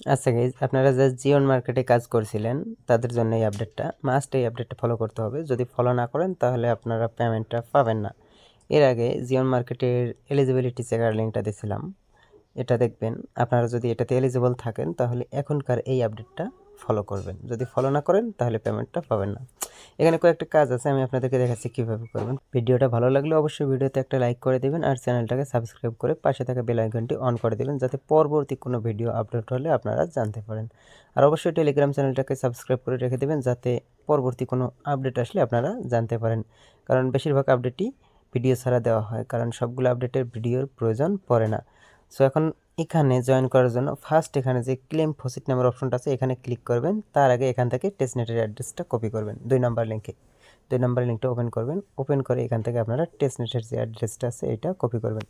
আচ্ছা গাইজ আপনারা যে জিওন মার্কেটে কাজ করছিলেন, তাদের জন্য এই আপডেটটা মাস্ট এই আপডেটটা ফলো করতে হবে। যদি ফলো না করেন, তাহলে আপনারা পেমেন্টটা পাবেন না। এর আগে জিওন মার্কেটের এলিজিবিলিটি চেকার লিঙ্কটা দিয়েছিলাম। এটা দেখবেন, আপনারা যদি এটাতে এলিজিবল থাকেন, তাহলে এখনকার এই আপডেটটা ফলো করবেন। যদি ফলো না করেন, তাহলে পেমেন্টটা পাবেন না। এখানে কয়েকটা কাজ আছে, আমি আপনাদেরকে দেখাচ্ছি কীভাবে করবেন। ভিডিওটা ভালো লাগলে অবশ্যই ভিডিওতে একটা লাইক করে দেবেন আর চ্যানেলটাকে সাবস্ক্রাইব করে পাশে থাকা বেল আইকনটি অন করে দেবেন, যাতে পরবর্তী কোনো ভিডিও আপলোড হলে আপনারা জানতে পারেন। আর অবশ্যই টেলিগ্রাম চ্যানেলটাকে সাবস্ক্রাইব করে রেখে দেবেন, যাতে পরবর্তী কোনো আপডেট আসলে আপনারা জানতে পারেন। কারণ বেশিরভাগ আপডেটই ভিডিও ছাড়া দেওয়া হয়, কারণ সবগুলো আপডেটের ভিডিওর প্রয়োজন পড়ে না। সো এখন এখানে জয়েন করার জন্য ফার্স্ট এখানে যে ক্লেম ফসিট নামের অপশনটা আছে, এখানে ক্লিক করবেন। তার আগে এখান থেকে টেস্টনেটের অ্যাড্রেসটা কপি করবেন। দুই নাম্বার লিঙ্কে দুই নাম্বার লিঙ্কটা ওপেন করবেন। ওপেন করে এখান থেকে আপনারা টেস্টনেটের যে অ্যাড্রেসটা আছে, এটা কপি করবেন।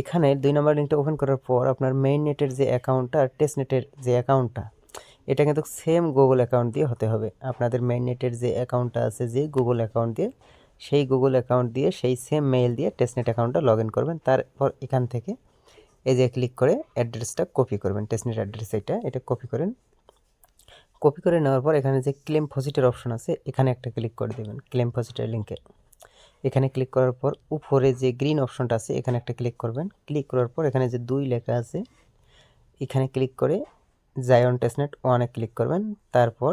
এখানে দুই নাম্বার লিঙ্কটা ওপেন করার পর আপনার মেইন নেটের যে অ্যাকাউন্টটা আর টেস্টনেটের যে অ্যাকাউন্টটা এটা কিন্তু সেম গুগল অ্যাকাউন্ট দিয়ে হতে হবে। আপনাদের মেইন নেটের যে অ্যাকাউন্টটা আছে, যে গুগল অ্যাকাউন্ট দিয়ে, সেই গুগল অ্যাকাউন্ট দিয়ে, সেই সেম মেইল দিয়ে টেস্টনেট অ্যাকাউন্টটা লগ ইন করবেন। তারপর এখান থেকে এই যে ক্লিক করে অ্যাড্রেসটা কপি করবেন টেস্টনেট অ্যাড্রেস এটা এটা কপি করেন। কপি করে নেওয়ার পর এখানে যে ক্লেম ফসিটের অপশন আছে, এখানে একটা ক্লিক করে দেবেন ক্লেম ফসিটের লিঙ্কে এখানে ক্লিক করার পর উপরে যে গ্রিন অপশনটা আছে, এখানে একটা ক্লিক করবেন। ক্লিক করার পর এখানে যে দুই লেখা আছে, এখানে ক্লিক করে জায়ন টেস্টনেট ওয়ানে ক্লিক করবেন, তারপর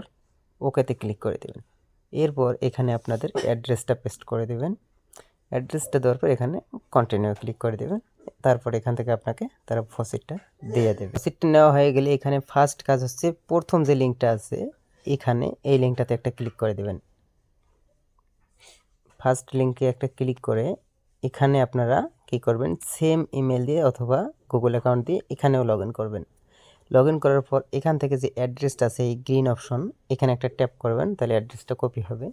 ওকেতে ক্লিক করে দেবেন। এরপর এখানে আপনাদের অ্যাড্রেসটা পেস্ট করে দেবেন। অ্যাড্রেসটা দেওয়ার পর এখানে কন্টিনিউ ক্লিক করে দেবেন। তারপর এখান থেকে আপনাকে তারা ফসিটটা দিয়ে দেবে। ফসিটটা নেওয়া হয়ে গেলে এখানে ফার্স্ট কাজ হচ্ছে প্রথম যে লিঙ্কটা আছে, এখানে এই লিঙ্কটাতে একটা ক্লিক করে দেবেন। ফার্স্ট লিঙ্কে একটা ক্লিক করে এখানে আপনারা কি করবেন সেম ইমেল দিয়ে অথবা গুগল অ্যাকাউন্ট দিয়ে এখানেও লগ করবেন। লগ করার পর এখান থেকে যে অ্যাড্রেসটা আছে, এই গ্রিন অপশন এখানে একটা ট্যাপ করবেন, তাহলে অ্যাড্রেসটা কপি হবে।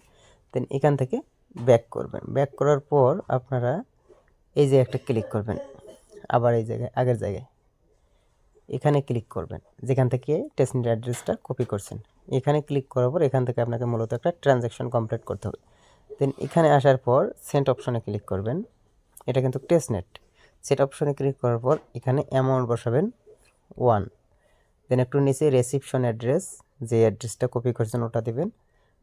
দেন এখান থেকে ব্যাক করবেন। ব্যাক করার পর আপনারা এই যে একটা ক্লিক করবেন। আবার এই জায়গায়, আগের জায়গায়। এখানে ক্লিক করবেন। যেখান থেকে টেস্টনেট অ্যাড্রেসটা কপি করছেন। এখানে ক্লিক করার পর এখান থেকে আপনাকে মূলত একটা ট্রানজ্যাকশন কমপ্লিট করতে হবে। দেন এখানে আসার পর সেন্ট অপশনে ক্লিক করবেন। এটা কিন্তু টেস্টনেট সেট অপশনে ক্লিক করার পর এখানে অ্যামাউন্ট বসাবেন ওয়ান দেন একটু নিচে রেসিপশন অ্যাড্রেস যে অ্যাড্রেসটা কপি করছেন ওটা দেবেন।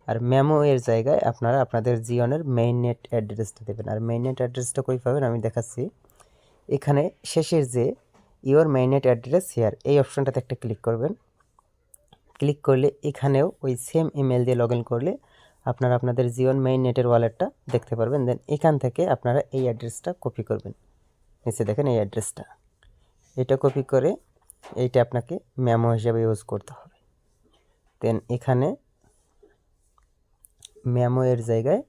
আর মেমো এর জায়গায় আপনারা আপনাদের জিওনের মেইন নেট অ্যাড্রেসটা দেবেন। আর মেইন নেট অ্যাড্রেসটা কই পাবেন আমি দেখাচ্ছি। এখানে শেষের যে ইওর মেইনেট অ্যাড্রেস হেয়ার এই অপশনটাতে একটা ক্লিক করবেন। ক্লিক করলে এখানেও ওই সেম ইমেল দিয়ে লগ ইন করলে আপনারা আপনাদের জিওন মেইন নেটের ওয়ালেটটা দেখতে পারবেন। দেন এখান থেকে আপনারা এই অ্যাড্রেসটা কপি করবেন। নিচে দেখেন এই অ্যাড্রেসটা এটা কপি করে এইটা আপনাকে মেমো হিসাবে ইউজ করতে হবে। দেন এখানে মেমো এর জায়গায়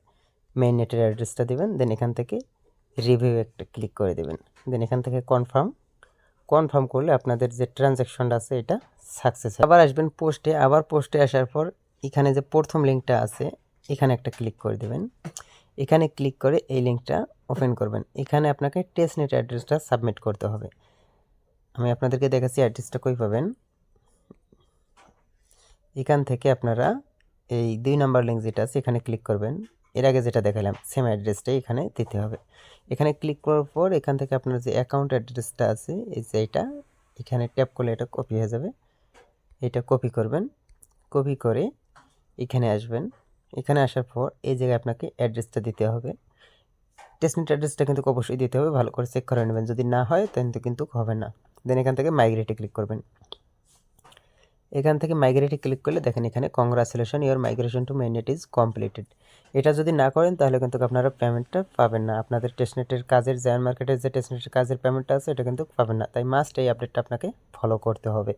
মেইন নেটের অ্যাড্রেসটা দেবেন। দেন এখান থেকে রিভিউ একটা ক্লিক করে দেবেন। দেন এখান থেকে কনফার্ম কনফার্ম করলে আপনাদের যে ট্রানজ্যাকশনটা আছে, এটা সাকসেস আবার আসবেন পোস্টে আবার পোস্টে আসার পর এখানে যে প্রথম লিঙ্কটা আছে, এখানে একটা ক্লিক করে দেবেন। এখানে ক্লিক করে এই লিঙ্কটা ওপেন করবেন। এখানে আপনাকে টেস্ট নেট অ্যাড্রেসটা সাবমিট করতে হবে। আমি আপনাদেরকে দেখাচ্ছি অ্যাড্রেসটা কই পাবেন। এখান থেকে আপনারা এই দুই নাম্বার লিঙ্ক যেটা আছে, এখানে ক্লিক করবেন। এর আগে যেটা দেখালাম সেম অ্যাড্রেসটাই এখানে দিতে হবে। এখানে ক্লিক করার পর এখান থেকে আপনার যে অ্যাকাউন্ট অ্যাড্রেসটা আছে, এই যে এটা, এখানে ট্যাপ করলে এটা কপি হয়ে যাবে। এটা কপি করবেন কপি করে এখানে আসবেন। এখানে আসার পর এই জায়গায় আপনাকে অ্যাড্রেসটা দিতে হবে। টেস্টনেট অ্যাড্রেসটা কিন্তু অবশ্যই দিতে হবে, ভালো করে চেক করে নেবেন। যদি না হয়, তাহলে কিন্তু হবে না। দেন এখান থেকে মাইগ্রেটে ক্লিক করবেন। এখান থেকে মাইগ্রেটে ক্লিক করলে দেখেন এখানে congratulation your migration to mainnet is completed এটা যদি না করেন তাহলে কিন্তু আপনারা পেমেন্টটা পাবেন না। আপনাদের টেস্টনেটের কাজের জয়ান মার্কেটের যে টেস্টনেটের কাজের পেমেন্টটা আছে, এটা কিন্তু পাবেন না। তাই মাস্ট এই আপডেটটা আপনাকে ফলো করতে হবে।